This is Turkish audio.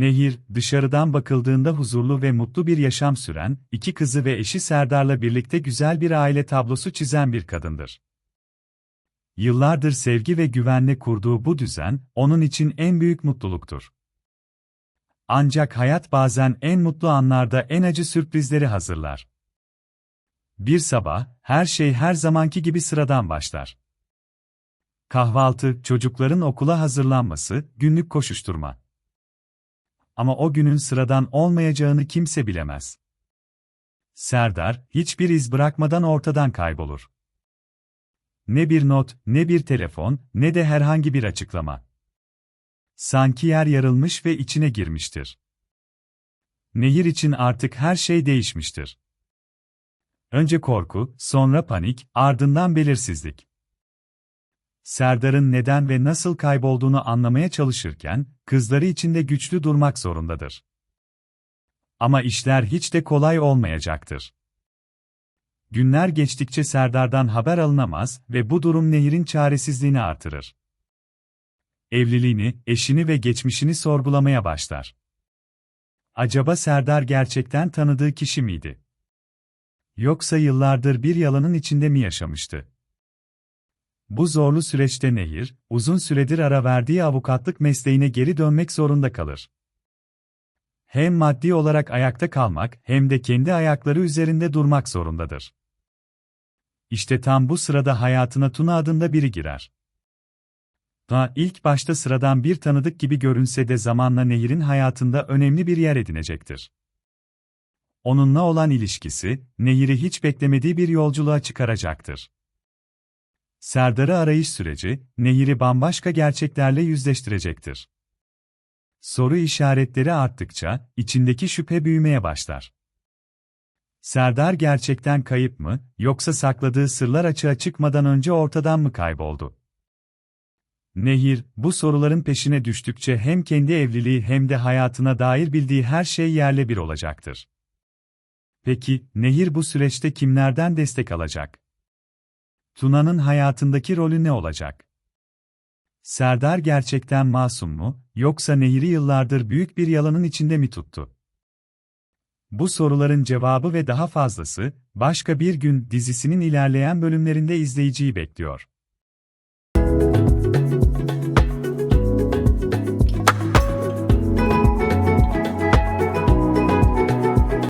Nehir, dışarıdan bakıldığında huzurlu ve mutlu bir yaşam süren, iki kızı ve eşi Serdar'la birlikte güzel bir aile tablosu çizen bir kadındır. Yıllardır sevgi ve güvenle kurduğu bu düzen, onun için en büyük mutluluktur. Ancak hayat bazen en mutlu anlarda en acı sürprizleri hazırlar. Bir sabah, her şey her zamanki gibi sıradan başlar. Kahvaltı, çocukların okula hazırlanması, günlük koşuşturma. Ama o günün sıradan olmayacağını kimse bilemez. Serdar, hiçbir iz bırakmadan ortadan kaybolur. Ne bir not, ne bir telefon, ne de herhangi bir açıklama. Sanki yer yarılmış ve içine girmiştir. Nehir için artık her şey değişmiştir. Önce korku, sonra panik, ardından belirsizlik. Serdar'ın neden ve nasıl kaybolduğunu anlamaya çalışırken, kızları içinde güçlü durmak zorundadır. Ama işler hiç de kolay olmayacaktır. Günler geçtikçe Serdar'dan haber alınamaz ve bu durum Nehir'in çaresizliğini artırır. Evliliğini, eşini ve geçmişini sorgulamaya başlar. Acaba Serdar gerçekten tanıdığı kişi miydi? Yoksa yıllardır bir yalanın içinde mi yaşamıştı? Bu zorlu süreçte Nehir, uzun süredir ara verdiği avukatlık mesleğine geri dönmek zorunda kalır. Hem maddi olarak ayakta kalmak hem de kendi ayakları üzerinde durmak zorundadır. İşte tam bu sırada hayatına Tuna adında biri girer. Tuna ilk başta sıradan bir tanıdık gibi görünse de zamanla Nehir'in hayatında önemli bir yer edinecektir. Onunla olan ilişkisi, Nehir'i hiç beklemediği bir yolculuğa çıkaracaktır. Serdar'ı arayış süreci, Nehir'i bambaşka gerçeklerle yüzleştirecektir. Soru işaretleri arttıkça, içindeki şüphe büyümeye başlar. Serdar gerçekten kayıp mı, yoksa sakladığı sırlar açığa çıkmadan önce ortadan mı kayboldu? Nehir, bu soruların peşine düştükçe hem kendi evliliği hem de hayatına dair bildiği her şey yerle bir olacaktır. Peki, Nehir bu süreçte kimlerden destek alacak? Tuna'nın hayatındaki rolü ne olacak? Serdar gerçekten masum mu, yoksa Nehir'i yıllardır büyük bir yalanın içinde mi tuttu? Bu soruların cevabı ve daha fazlası, başka bir gün dizisinin ilerleyen bölümlerinde izleyiciyi bekliyor.